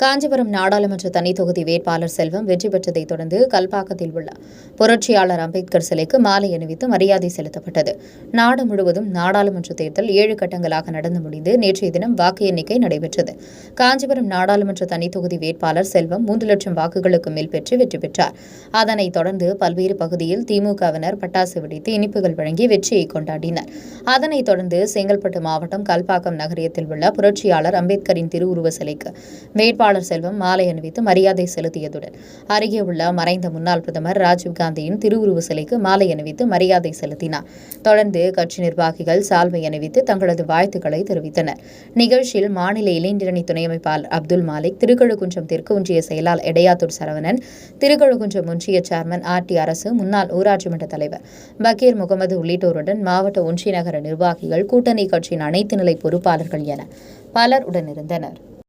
காஞ்சிபுரம் நாடாளுமன்ற தனி தொகுதி வேட்பாளர் செல்வம் வெற்றி பெற்றதைத் தொடர்ந்து கல்பாக்கத்தில் உள்ள புரட்சியாளர் அம்பேத்கர் சிலைக்கு மாலை அணிவித்து மரியாதை செலுத்தப்பட்டது. நாடு முழுவதும் நாடாளுமன்ற தேர்தல் ஏழு கட்டங்களாக நடந்து முடிந்து நேற்றைய தினம் வாக்கு எண்ணிக்கை நடைபெற்றது. காஞ்சிபுரம் நாடாளுமன்ற தனி தொகுதி வேட்பாளர் செல்வம் மூன்று லட்சம் வாக்குகளுக்கு மேல் பெற்று வெற்றி பெற்றார். அதனைத் தொடர்ந்து பல்வேறு பகுதியில் திமுகவினர் பட்டாசு வெடித்து இனிப்புகள் வழங்கி வெற்றியை கொண்டாடினர். அதனைத் தொடர்ந்து செங்கல்பட்டு மாவட்டம் கல்பாக்கம் நகரியத்தில் உள்ள புரட்சியாளர் அம்பேத்கரின் திருவுருவ சிலைக்கு வேட்பாளர் செல்வம் மாலை அணிவித்து மரியாதை செலுத்தியதுடன் அருகே உள்ள மறைந்த முன்னாள் பிரதமர் ராஜீவ்காந்தியின் திருவுருவ சிலைக்கு மாலை அணிவித்து மரியாதை செலுத்தினார். தொடர்ந்து கட்சி நிர்வாகிகள் சால்வை அணிவித்து தங்களது வாழ்த்துக்களை தெரிவித்தனர். நிகழ்ச்சியில் மாநில இளைஞரணி துணை அமைப்பாளர் அப்துல் மாலிக் திருக்கழுக்குன்றம் தெற்கு ஒன்றிய செயலாளர் எடையாத்தூர் சரவணன் திருக்கழுக்குன்றம் ஒன்றிய சேர்மன் ஆர் டி அரசு முன்னாள் ஊராட்சி மன்ற தலைவர் பக்கீர் முகமது உள்ளிட்டோருடன் மாவட்ட ஒன்றிய நகர நிர்வாகிகள் கூட்டணி கட்சியின் அனைத்து நிலை பொறுப்பாளர்கள் என பலர் உடனிருந்தனர்.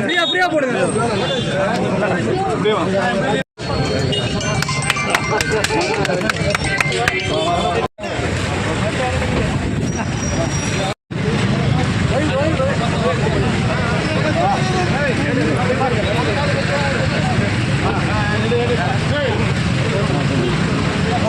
ஃப்ரீயா ஃப்ரீயா போடுங்க.